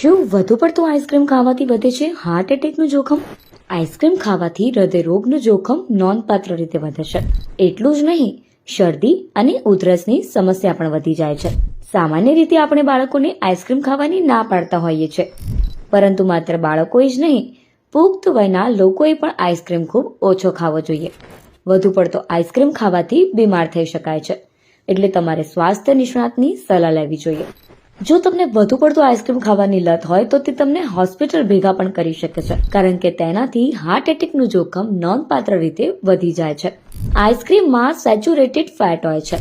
શું વધુ પડતું આઈસ્ક્રીમ ખાવાથી વધે છે? હાર્ટ એટેકનું જોખમ? આઈસ્ક્રીમ ખાવાથી હૃદયરોગનું જોખમ નોંધપાત્ર રીતે વધે છે. એટલું જ નહીં, શરદી અને ઉધરસની સમસ્યા પણ વધી જાય છે. સામાન્ય રીતે આપણે બાળકોને આઈસ્ક્રીમ ખાવાની ના પાડતા હોઈએ છીએ. પરંતુ માત્ર બાળકોએ જ નહીં, પુખ્ત વયના લોકોએ પણ આઈસ્ક્રીમ ખૂબ ઓછો ખાવો જોઈએ. વધુ પડતો આઈસ્ક્રીમ ખાવાથી બીમાર થઈ શકાય છે. એટલે તમારે સ્વાસ્થ્ય નિષ્ણાતની સલાહ લેવી જોઈએ. જો તમને વધુ પડતું આઈસ્ક્રીમ ખાવાની લત હોય તો તે તમને હોસ્પિટલ ભેગા પણ કરી શકે છે. કારણ કે તેનાથી હાર્ટ એટેકનું જોખમ નોંધપાત્ર રીતે વધી જાય છે. આઈસ્ક્રીમમાં સેચ્યુરેટેડ ફેટ હોય છે.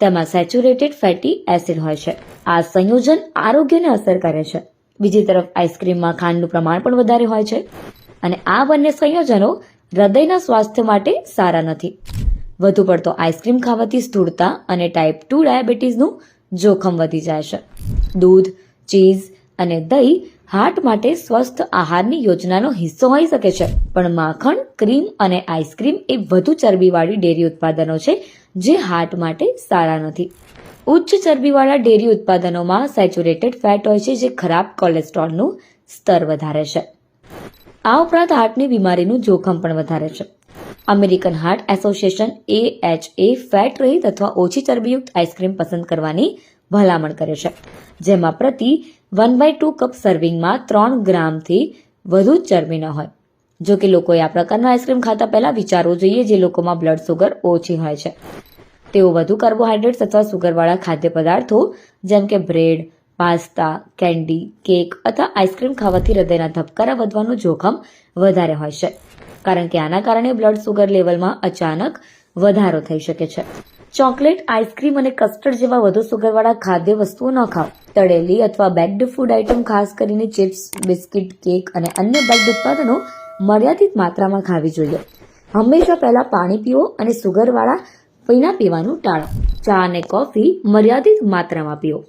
તેમાં સેચ્યુરેટેડ ફેટી એસિડ હોય છે. આ સંયોજન આરોગ્યને અસર કરે છે. બીજી તરફ આઈસ્ક્રીમમાં ખાંડનું પ્રમાણ પણ વધારે હોય છે. અને આ બંને સંયોજનો હૃદયના સ્વાસ્થ્ય માટે સારા નથી. વધુ પડતો આઈસ્ક્રીમ ખાવાથી સ્થૂળતા અને ટાઈપ ટુ ડાયાબિટીસનું જોખમ વધી જાય છે. દૂધ, ચીઝ અને દહીં હાર્ટ માટે સ્વસ્થ આહારની યોજનાનો હિસ્સો હોઈ શકે છે. પણ માખણ, ક્રીમ અને આઈસ્ક્રીમ એ વધુ ચરબીવાળી ડેરી ઉત્પાદનો છે જે હાર્ટ માટે સારા નથી. ઉચ્ચ ચરબીવાળા ડેરી ઉત્પાદનોમાં સેચ્યુરેટેડ ફેટ હોય છે જે ખરાબ કોલેસ્ટ્રોલનું સ્તર વધારે છે. આ ઉપરાંત હાર્ટની બીમારીનું જોખમ પણ વધારે છે. American heart association A H A fat રહિત અથવા ઓછી ચરબીયુક્ત આઈસ્ક્રીમ પસંદ કરવાની ભલામણ કરે છે. જેમાં પ્રતિ વન બાય ટુ કપ સર્વિંગમાં ત્રણ ગ્રામથી વધુ ચરબી ન હોય. જો કે લોકોએ આ પ્રકારના આઈસ્ક્રીમ ખાતા પહેલા વિચારવું જોઈએ જે લોકોમાં બ્લડ સુગર ઓછી હોય છે. તેઓ વધુ કાર્બોહાઈડ્રેટ્સ અથવા સુગરવાળા ખાદ્ય પદાર્થો જેમ કે બ્રેડ પાસ્તા કેન્ડી કેક અથવા આઈસ્ક્રીમ ખાવાથી હૃદયના ધબકારા વધવાનું જોખમ વધારે હોય છે. કારણ કે આના કારણે બ્લડ સુગર લેવલમાં અચાનક વધારો થઈ શકે છે. ચોકલેટ, આઈસ્ક્રીમ અને કસ્ટર્ડ જેવા વધુ સુગરવાળા ખાદ્ય વસ્તુઓ ન ખાઓ. તળેલી અથવા બેક્ડ ફૂડ આઇટમ ખાસ કરીને ચિપ્સ, બિસ્કિટ, કેક અને અન્ય બેક્ડ ઉત્પાદનો મર્યાદિત માત્રામાં ખાવી જોઈએ. હંમેશા પહેલાં પાણી પીવો અને સુગરવાળા પીણા પીવાનું ટાળો. ચા અને કોફી મર્યાદિત માત્રામાં પીવો